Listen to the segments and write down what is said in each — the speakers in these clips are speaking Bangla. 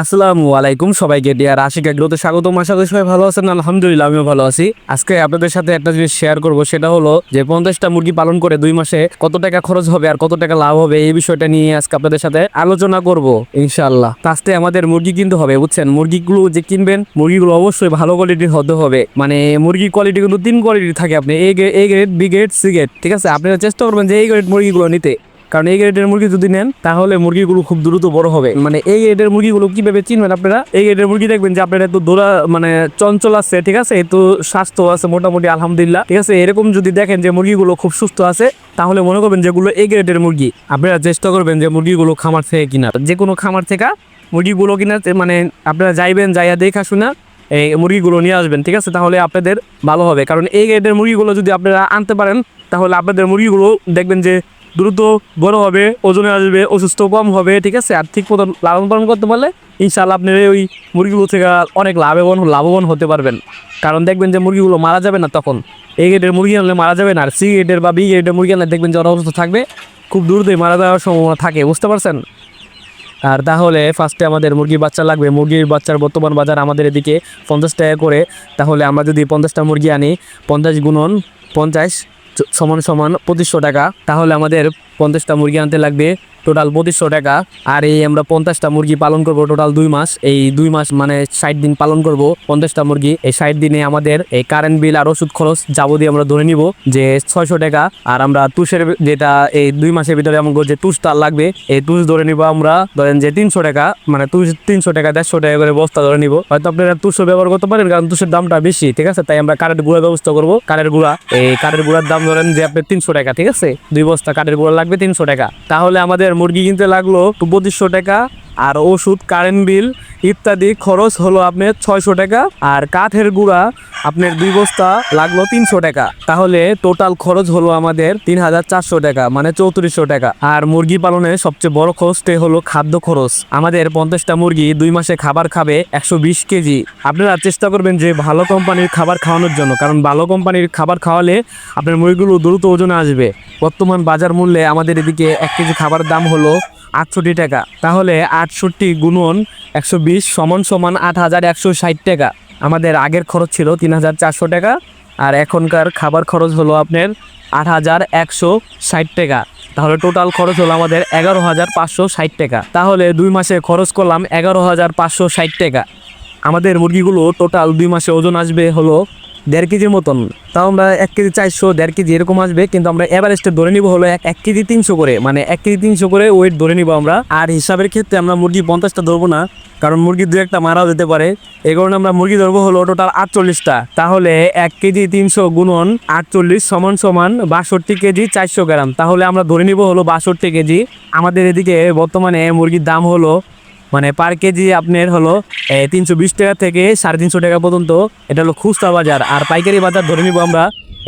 আসসালামু আলাইকুম সবাইকে। ডিয়ার আশিক এগ্রোতে স্বাগতম। আশা করি সবাই ভালো আছেন। আলহামদুলিল্লাহ, আমিও ভালো আছি। আজকে আপনাদের সাথে একটা জিনিস শেয়ার করব, সেটা হলো যে পঞ্চাশটা মুরগি পালন করে দুই মাসে কত টাকা খরচ হবে আর কত টাকা লাভ হবে, এই বিষয়টা নিয়ে আজকে আপনাদের সাথে আলোচনা করব, ইনশাআল্লাহ। ফার্স্টে আমাদের মুরগি কিনতে হবে, বুঝছেন? মুরগিগুলো যে কিনবেন, মুরগিগুলো অবশ্যই ভালো কোয়ালিটির হতে হবে। মানে মুরগির কোয়ালিটি কিন্তু তিন কোয়ালিটির থাকে আপনি A grade B grade C grade ঠিক আছে? আপনারা চেষ্টা করবেন যে এই গ্রেড মুরগিগুলো নিতে। কারণ এই গ্রেডের মুরগি যদি নেন, তাহলে মুরগিগুলো খুব দ্রুত বড় হবে। মানে এই গ্রেডের মুরগিগুলো কীভাবে চিনবেন আপনারা? এই গ্রেডের মুরগি দেখবেন যে আপনার একটু দৌড়া মানে চঞ্চল আছে, ঠিক আছে? একটু স্বাস্থ্য আছে মোটামুটি, আলহামদুলিল্লাহ, ঠিক আছে? এরকম যদি দেখেন যে মুরগিগুলো খুব সুস্থ আছে, তাহলে মনে করবেন যেগুলো এই গ্রেডের মুরগি। আপনারা চেষ্টা করবেন যে মুরগিগুলো খামার থেকে কিনা যে কোনো খামার থেকে মুরগিগুলো কিনা মানে আপনারা যাইবেন, যাইয়া দেখা শোনা এই মুরগিগুলো নিয়ে আসবেন, ঠিক আছে? তাহলে আপনাদের ভালো হবে। কারণ এই গ্রেডের মুরগিগুলো যদি আপনারা আনতে পারেন, তাহলে আপনাদের মুরগিগুলো দেখবেন যে দ্রুত বড় হবে, ওজনে আসবে, অসুস্থ কম হবে, ঠিক আছে? আর ঠিক মতো লালন পালন করতে পারলে ইনশাল্লাহ আপনি ওই মুরগিগুলো থেকে অনেক লাভবান লাভবান হতে পারবেন। কারণ দেখবেন যে মুরগিগুলো মারা যাবে না তখন। এই গেটের মুরগি আনলে মারা যাবে না, আর সি গেটের বা বি গেটের মুরগি আনলে দেখবেন যে অসুস্থ থাকবে। খুব দ্রুতই মারা যাওয়ার সম্ভাবনা থাকে, বুঝতে পারছেন? আর তাহলে ফার্স্টে আমাদের মুরগির বাচ্চা লাগবে। মুরগির বাচ্চার বর্তমান বাজার আমাদের এদিকে পঞ্চাশ টাকা করে। তাহলে আমরা যদি পঞ্চাশটা মুরগি আনি, পঞ্চাশ গুণন পঞ্চাশ সমান সমান পঁচিশশো টাকা। তাহলে আমাদের পঞ্চাশটা মুরগি আনতে লাগবে। টোটাল পঁচিশশো টাকা। আর এই আমরা পঞ্চাশটা মুরগি পালন করব টোটাল দুই মাস। এই দুই মাস মানে ষাট দিন পালন করব পঞ্চাশটা মুরগি। এই ষাট দিনে আমাদের এই কারেন্ট বিল আর ওষুধ খরচ যাবতীয় আমরা ধরে নিব যে ছয়শো টাকা। আর আমরা তুষের যেটা এই দুই মাসের ভিতরে আমাকে যে তুষটা লাগবে, এই তুষ ধরে নিব আমরা ধরেন যে তিনশো টাকা মানে তুষ তিনশো টাকা, দেড়শো টাকা করে বস্তা ধরে নিব। হয়তো আপনারা তুষও ব্যবহার করতে পারেন, কারণ তুষের দামটা বেশি, ঠিক আছে? তাই আমরা কাঠের গুঁড়া ব্যবস্থা করব। কাঠের গুঁড়া, এই কাঠের গুঁড়ার দাম ধরেন যে আপনি তিনশো টাকা, ঠিক আছে? দুই বস্তা কাঠের গুঁড়া লাগবে তিনশো টাকা। তাহলে আমাদের মুরগি কিনতে লাগল পঁচিশশো টাকা। আর ওষুধ কারেন্ট বিল ইত্যাদি খরচ হলো আপনার ছয়শো টাকা আর কাঠের গুঁড়া আপনার দুই বস্তা লাগল তিনশো টাকা। তাহলে টোটাল খরচ হলো আমাদের তিন হাজার চারশো টাকা মানে চৌত্রিশশো টাকা। আর মুরগি পালনে সবচেয়ে বড় খরচটাই হলো খাদ্য খরচ। আমাদের পঞ্চাশটা মুরগি দুই মাসে খাবার খাবে একশো বিশ কেজি। আপনারা চেষ্টা করবেন যে ভালো কোম্পানির খাবার খাওয়ানোর জন্য, কারণ ভালো কোম্পানির খাবার খাওয়ালে আপনার মুরগিগুলো দ্রুত ওজনে আসবে। বর্তমান বাজার মূল্যে আমাদের এদিকে এক কেজি খাবারের দাম হলো আটষট্টি টাকা। তাহলে আটষট্টি গুণন একশো বিশ সমান সমান আট হাজার একশো ষাট টাকা। আমাদের আগের খরচ ছিল তিন হাজার চারশো টাকা, আর এখনকার খাবার খরচ হলো আপনার আট হাজার একশো ষাট টাকা। তাহলে টোটাল খরচ হলো আমাদের এগারো হাজার পাঁচশো ষাট টাকা। তাহলে দুই মাসে খরচ করলাম এগারো হাজার পাঁচশো ষাট টাকা। আমাদের মুরগিগুলো টোটাল দুই মাসে ওজন আসবে হলো দেড় কেজির মতন। তাও আমরা এক কেজি চারশো, দেড় কেজি এরকম আসবে, কিন্তু আমরা এভারেস্টে ধরে নিব হলো এক কেজি তিনশো করে। মানে এক কেজি তিনশো করে ওয়েট ধরে নিব আমরা। আর হিসাবের ক্ষেত্রে আমরা মুরগি পঞ্চাশটা ধরবো না, কারণ মুরগি দু একটা মারাও যেতে পারে। এই কারণে আমরা মুরগি ধরবো হলো টোটাল আটচল্লিশটা। তাহলে এক কেজি তিনশো গুণন আটচল্লিশ সমান সমান বাষট্টি কেজি চারশো গ্রাম। তাহলে আমরা ধরে নিব হলো বাষট্টি কেজি। আমাদের এদিকে বর্তমানে মুরগির দাম হলো মানে পার কেজি আপনার হলো তিনশো বিশ টাকা থেকে সাড়ে তিনশো টাকা পর্যন্ত। এটা হলো খুচরা বাজার। আর পাইকারি বাজার ধরে নিব আমরা,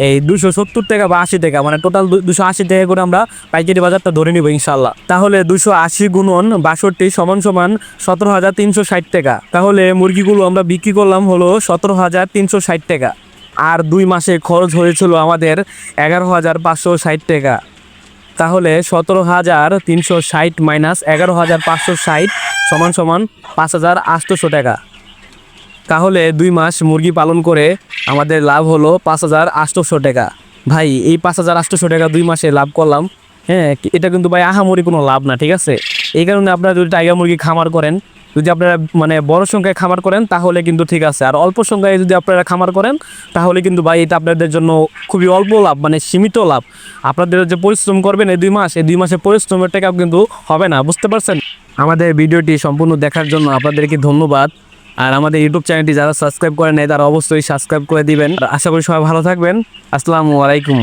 এই দুশো সত্তর টাকা বা আশি টাকা মানে টোটাল দুশো আশি টাকা করে আমরা পাইকারি বাজারটা ধরে নিব ইনশাল্লাহ তাহলে দুশো আশি গুণন বাষট্টি সমান সমান সতেরো হাজার তিনশো ষাট টাকা। তাহলে মুরগিগুলো আমরা বিক্রি করলাম হলো সতেরো হাজার তিনশো ষাট টাকা। আর দুই মাসে খরচ হয়েছিল আমাদের এগারো হাজার পাঁচশো ষাট টাকা। তাহলে সতেরো হাজার তিনশো ষাট মাইনাস এগারো হাজার পাঁচশো ষাট সমান সমান পাঁচ হাজার আটশোশো টাকা। তাহলে দুই মাস মুরগি পালন করে আমাদের লাভ হলো পাঁচ হাজার আটশোশো টাকা। ভাই, এই পাঁচ হাজার আটশোশো টাকা দুই মাসে লাভ করলাম। হ্যাঁ এটা কিন্তু ভাই আহামরি কোনো লাভ না, ঠিক আছে? এই কারণে আপনারা যদি টাইগার মুরগি খামার করেন যদি আপনারা মানে বড় সংখ্যায় খামার করেন, তাহলে কিন্তু ঠিক আছে। আর অল্প সংখ্যায় যদি আপনারা খামার করেন, তাহলে কিন্তু ভাই এটা আপনাদের জন্য খুবই অল্প লাভ মানে সীমিত লাভ। আপনাদের যে পরিশ্রম করবেন এই দুই মাস, এই দুই মাসে পরিশ্রমের টাকা কিন্তু হবে না, বুঝতে পারছেন? আমাদের ভিডিওটি সম্পূর্ণ দেখার জন্য আপনাদেরকে ধন্যবাদ। আর আমাদের ইউটিউব চ্যানেলটি যারা সাবস্ক্রাইব করেন নাই, তারা অবশ্যই সাবস্ক্রাইব করে দিবেন। আর আশা করি সবাই ভালো থাকবেন। আসসালামু আলাইকুম।